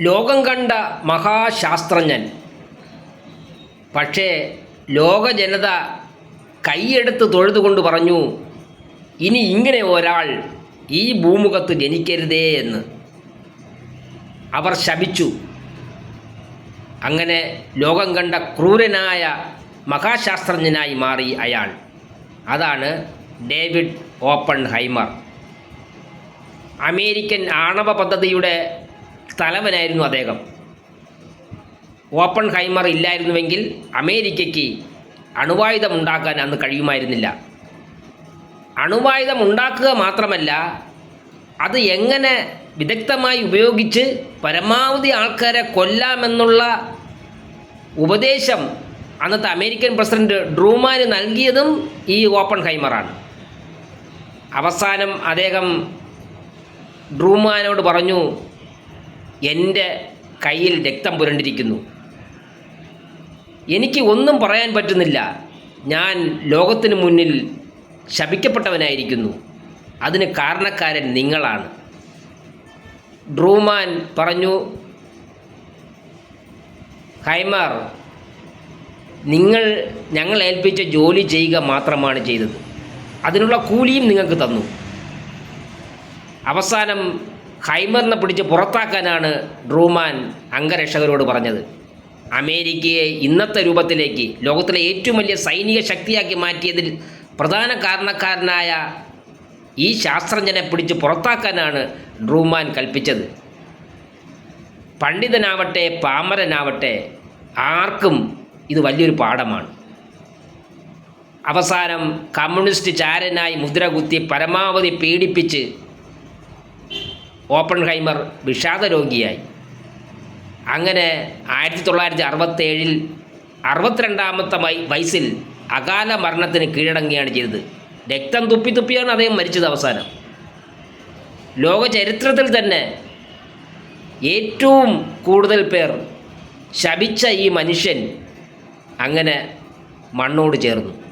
ലോകം കണ്ട മഹാശാസ്ത്രജ്ഞൻ. പക്ഷേ ലോക ജനത കൈയെടുത്ത് തൊഴുതുകൊണ്ട് പറഞ്ഞു ഇനി ഇങ്ങനെ ഒരാൾ ഈ ഭൂമുഖത്ത് ജനിക്കരുതേ എന്ന്. അവർ ശപിച്ചു. അങ്ങനെ ലോകം കണ്ട ക്രൂരനായ മഹാശാസ്ത്രജ്ഞനായി മാറി അയാൾ. അതാണ് ഡേവിഡ് ഓപ്പൺ ഹൈമർ അമേരിക്കൻ ആണവ പദ്ധതിയുടെ തലവനായിരുന്നു അദ്ദേഹം. ഓപ്പൺ ഹൈമർ ഇല്ലായിരുന്നുവെങ്കിൽ അമേരിക്കയ്ക്ക് അണുവായുധം ഉണ്ടാക്കാൻ അന്ന് കഴിയുമായിരുന്നില്ല. അണുവായുധം ഉണ്ടാക്കുക മാത്രമല്ല അത് എങ്ങനെ വിദഗ്ധമായി ഉപയോഗിച്ച് പരമാവധി ആൾക്കാരെ കൊല്ലാമെന്നുള്ള ഉപദേശം അന്നത്തെ അമേരിക്കൻ പ്രസിഡന്റ് ഡ്രൂമാന് നൽകിയതും ഈ ഓപ്പൺ ഹൈമറാണ്. അവസാനം അദ്ദേഹം ഡ്രൂമാനോട് പറഞ്ഞു എന്റെ കയ്യിൽ രക്തം പുരണ്ടിരിക്കുന്നു. എനിക്ക് ഒന്നും പറയാൻ പറ്റുന്നില്ല. ഞാൻ ലോകത്തിന് മുന്നിൽ ശപിക്കപ്പെട്ടവനായിരിക്കുന്നു. അതിന് കാരണക്കാരൻ നിങ്ങളാണ്. ഡ്രൂമാൻ പറഞ്ഞു ഹൈമാർ നിങ്ങൾ ഞങ്ങൾ ഏൽപ്പിച്ച ജോലി ചെയ്യുക മാത്രമാണ് ചെയ്തത്. അതിനുള്ള കൂലിയും നിങ്ങൾക്ക് തന്നു. അവസാനം ഹൈമറിനെ പിടിച്ച് പുറത്താക്കാനാണ് ഡ്രൂമാൻ അംഗരക്ഷകരോട് പറഞ്ഞത്. അമേരിക്കയെ ഇന്നത്തെ രൂപത്തിലേക്ക് ലോകത്തിലെ ഏറ്റവും വലിയ സൈനിക ശക്തിയാക്കി മാറ്റിയതിൽ പ്രധാന കാരണക്കാരനായ ഈ ശാസ്ത്രജ്ഞനെ പിടിച്ച് പുറത്താക്കാനാണ് ഡ്രൂമാൻ കൽപ്പിച്ചത്. പണ്ഡിതനാവട്ടെ പാമരനാവട്ടെ ആർക്കും ഇത് വലിയൊരു പാഠമാണ്. അവസാനം കമ്മ്യൂണിസ്റ്റ് ചാരനായി മുദ്രകുത്തി പരമാവധി പീഡിപ്പിച്ച് ഓപ്പൺ ഹൈമർ വിഷാദ രോഗിയായി അങ്ങനെ ആയിരത്തി തൊള്ളായിരത്തി അറുപത്തേഴിൽ അറുപത്തിരണ്ടാമത്തെ വയസ്സിൽ അകാല മരണത്തിന് കീഴടങ്ങുകയാണ് ചെയ്തത്. രക്തം തുപ്പി തുപ്പിയാണ് അദ്ദേഹം മരിച്ചത് അവസാനം. ലോക ചരിത്രത്തിൽ തന്നെ ഏറ്റവും കൂടുതൽ പേർ ശപിച്ച ഈ മനുഷ്യൻ അങ്ങനെ മണ്ണോട് ചേർന്നു.